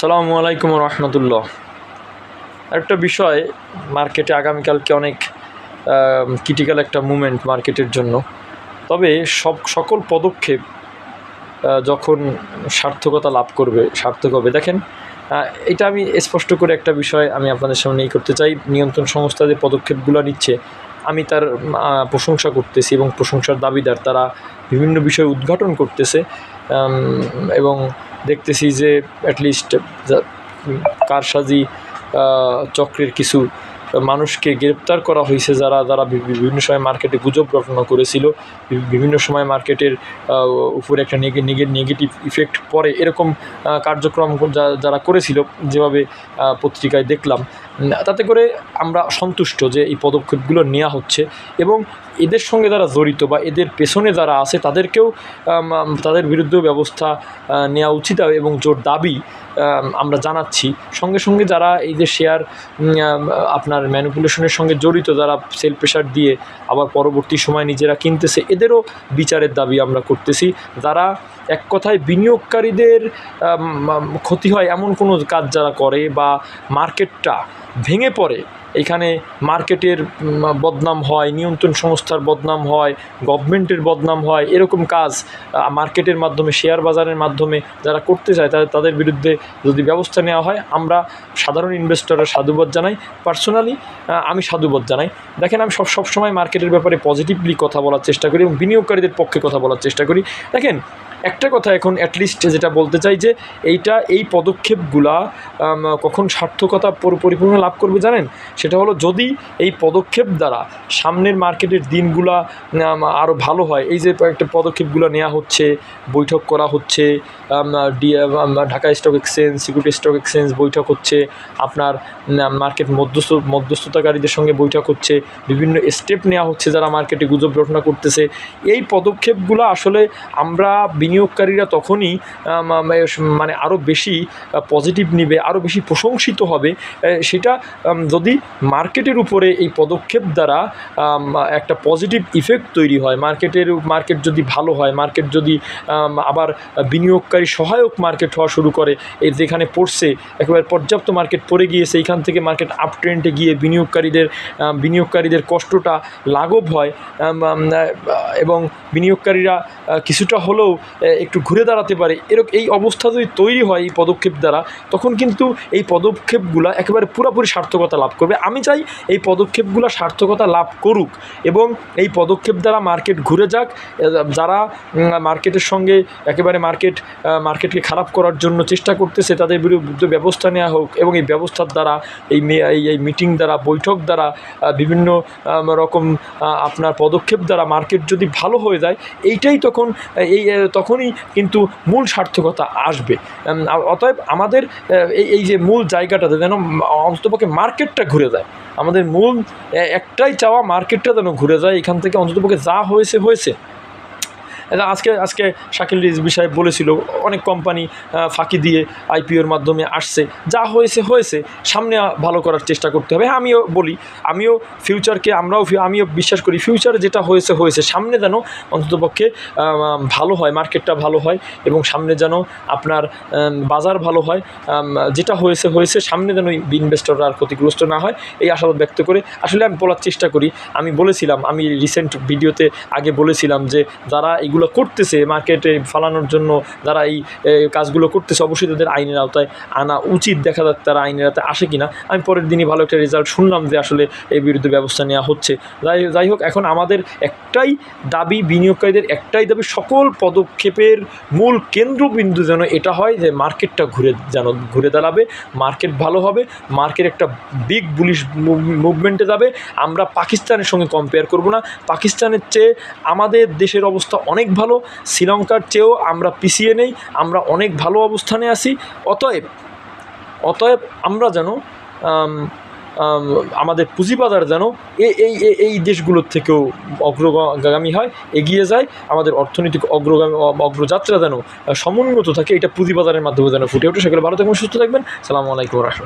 সালামু আলাইকুম রহমতুল্লাহ। একটা বিষয়, মার্কেটে আগামীকালকে অনেক ক্রিটিক্যাল একটা মুমেন্ট মার্কেটের জন্য। তবে সব, সকল পদক্ষেপ যখন সার্থকতা লাভ করবে, সার্থক হবে। দেখেন এটা আমি স্পষ্ট করে একটা বিষয় আমি আপনাদের সামনে এই করতে চাই। নিয়ন্ত্রণ সংস্থা যে পদক্ষেপগুলো নিচ্ছে, আমি তার প্রশংসা করতেছি এবং প্রশংসার দাবিদার তারা বিভিন্ন বিষয় উদ্ঘাটন করতেছে। এবং দেখতেছি যে অ্যাটলিস্ট কারসাজি চক্রের কিছু মানুষকে গ্রেপ্তার করা হয়েছে যারা যারা বিভিন্ন সময় মার্কেটে গুজব রটনা করেছিল বিভিন্ন সময় মার্কেটের উপরে একটা নেগেটিভ ইফেক্ট পড়ে। এরকম কার্যক্রম যারা করেছিল, যেভাবে পত্রিকায় দেখলাম তাতে করে আমরা সন্তুষ্ট যে এই পদক্ষেপগুলো নেওয়া হচ্ছে এবং এদের সঙ্গে যারা জড়িত বা এদের পেছনে যারা আছে তাদেরকেও তাদের বিরুদ্ধেও ব্যবস্থা নেওয়া উচিত এবং জোর দাবি আমরা জানাচ্ছি। সঙ্গে সঙ্গে যারা এই যে শেয়ার আপনার ম্যানিপুলেশনের সঙ্গে জড়িত যারা সেল প্রেশার দিয়ে আবার পরবর্তী সময় নিজেরা কিনতেছে, এদেরও বিচারের দাবি আমরা করতেছি। যারা এক কথায় বিনিয়োগকারীদের ক্ষতি হয় এমন কোনো কাজ যারা করে বা মার্কেটটা ভেঙে পড়ে। এখানে মার্কেটের বদনাম হয়, নিয়ন্ত্রণ সংস্থার বদনাম হয়, গভর্নমেন্টের বদনাম হয়, এরকম কাজ মার্কেটের মাধ্যমে, শেয়ার বাজারের মাধ্যমে যারা করতে চায়, তাদের তাদের বিরুদ্ধে যদি ব্যবস্থা নেওয়া হয়, আমরা সাধারণ ইনভেস্টররা সাধুবাদ জানাই। পার্সোনালি আমি সাধুবাদ জানাই। দেখেন, আমি সব সবসময় মার্কেটের ব্যাপারে পজিটিভলি কথা বলার চেষ্টা করি এবং বিনিয়োগকারীদের পক্ষে কথা বলার চেষ্টা করি। দেখেন একটা কথা এখন অ্যাটলিস্ট যেটা বলতে চাই যে এইটা, এই পদক্ষেপগুলা কখন সার্থকতা পরিপূর্ণ লাভ করবে জানেন? সেটা হলো যদি এই পদক্ষেপ দ্বারা সামনের মার্কেটের দিনগুলা আরও ভালো হয়। এই যে একটা পদক্ষেপগুলো নেওয়া হচ্ছে, বৈঠক করা হচ্ছে Dhaka stock exchange, security stock exchange বৈঠক হচ্ছে, আপনার মার্কেট মধ্যস্থ, মধ্যস্থতাকারীদের সঙ্গে বৈঠক হচ্ছে, বিভিন্ন স্টেপ নেওয়া হচ্ছে যারা মার্কেটে গুজব রটনা করতেছে। এই পদক্ষেপগুলো আসলে আমরা বিনিয়োগকারীরা তখনই মানে আরও বেশি পজিটিভ নিবে আরও বেশি প্রশংসিত হবে। সেটা যদি মার্কেটের উপরে এই পদক্ষেপ দ্বারা একটা পজিটিভ ইফেক্ট তৈরি হয়, মার্কেটের, মার্কেট যদি ভালো হয়, মার্কেট যদি আবার বিনিয়োগকারী সহায়ক মার্কেট হওয়া শুরু করে এই যেখানে পড়ছে, একেবারে পর্যাপ্ত মার্কেট পড়ে গিয়েছে এইখান থেকে মার্কেট আপ ট্রেন্ডে গিয়ে বিনিয়োগকারীদের বিনিয়োগকারীদের কষ্টটা লাঘব হয় এবং বিনিয়োগকারীরা কিছুটা হলেও একটু ঘুরে দাঁড়াতে পারে। এরকম এই অবস্থা যদি তৈরি হয় এই পদক্ষেপ দ্বারা তখন কিন্তু এই পদক্ষেপগুলো একেবারে পুরোপুরি সার্থকতা লাভ করবে। আমি চাই এই পদক্ষেপগুলো সার্থকতা লাভ করুক এবং এই পদক্ষেপ দ্বারা মার্কেট ঘুরে যাক। যারা মার্কেটের সঙ্গে একেবারে মার্কেট মার্কেটকে খারাপ করার জন্য চেষ্টা করতেছে তাদের বিরুদ্ধে ব্যবস্থা নেওয়া হোক এবং এই ব্যবস্থার দ্বারা এই এই মিটিং দ্বারা বৈঠক দ্বারা বিভিন্ন রকম আপনার পদক্ষেপ দ্বারা মার্কেট যদি ভালো হয়ে যায় এইটাই তখন এই আহ, তখনই কিন্তু মূল সার্থকতা আসবে। অতএব আমাদের এই এই যে মূল জায়গাটাতে যেন অন্ততপক্ষে মার্কেটটা ঘুরে যায়। আমাদের মূল একটাই চাওয়া মার্কেটটা যেন ঘুরে যায়, এখান থেকে অন্ততপক্ষে যা হয়েছে হয়েছে। আজকে আজকে শাকিল রিজ বিষয়ে বলেছিল, অনেক কোম্পানি ফাঁকি দিয়ে আইপিওর মাধ্যমে আসছে। যা হয়েছে হয়েছে, সামনে ভালো করার চেষ্টা করতে হবে। হ্যাঁ আমিও বলি, আমিও ফিউচারকে আমরাও আমিও বিশ্বাস করি ফিউচারে যেটা হয়েছে হয়েছে, সামনে যেন অন্ততপক্ষে ভালো হয় মার্কেটটা ভালো হয় এবং সামনে যেন আপনার বাজার ভালো হয় যেটা হয়েছে হয়েছে, সামনে যেন ইনভেস্টররা আর ক্ষতিগ্রস্ত না হয়, এই আশাবাদ ব্যক্ত করে আসলে আমি বলার চেষ্টা করি। আমি বলেছিলাম, আমি রিসেন্ট ভিডিওতে আগে বলেছিলাম যে, যারা এগুলো করতেছে মার্কেটে ফালানোর জন্য যারা এই কাজগুলো করতেছে, অবশ্যই তাদের আইনের আওতায় আনা উচিত। দেখা যাক তারা আইনের আওতায় আসে কিনা। আমি পরের দিনই ভালো একটা রেজাল্ট শুনলাম যে আসলে এই বিরুদ্ধে ব্যবস্থা নেওয়া হচ্ছে। যাই যাই হোক, এখন আমাদের একটাই দাবি, বিনিয়োগকারীদের একটাই দাবি, সকল পদক্ষেপের মূল কেন্দ্রবিন্দু যেন এটা হয় যে মার্কেটটা ঘুরে যেন ঘুরে দাঁড়াবে। মার্কেট ভালো হবে মার্কেট একটা বিগ বুলিশ মুভমেন্টে যাবে। আমরা পাকিস্তানের সঙ্গে কম্পেয়ার করব না। পাকিস্তানের চেয়ে আমাদের দেশের অবস্থা অনেক ভালো শ্রীলঙ্কার চেয়েও আমরা পিছিয়ে নেই আমরা অনেক ভালো অবস্থানে আছি। অতএব অতএব আমরা যেন আম, আম, আমাদের পুঁজিবাজার যেন এই এই- দেশগুলোর থেকেও অগ্রগামী হয় এগিয়ে যায়। আমাদের অর্থনৈতিক অগ্রগামী অগ্রযাত্রা যেন সমুন্নত থাকে এটা পুঁজিবাজারের মাধ্যমে যেন ফুটে ওঠে। সেগুলো ভালো থাকবেন সুস্থ থাকবেন। সালামু আলাইকুম রহমতুল্লাহ।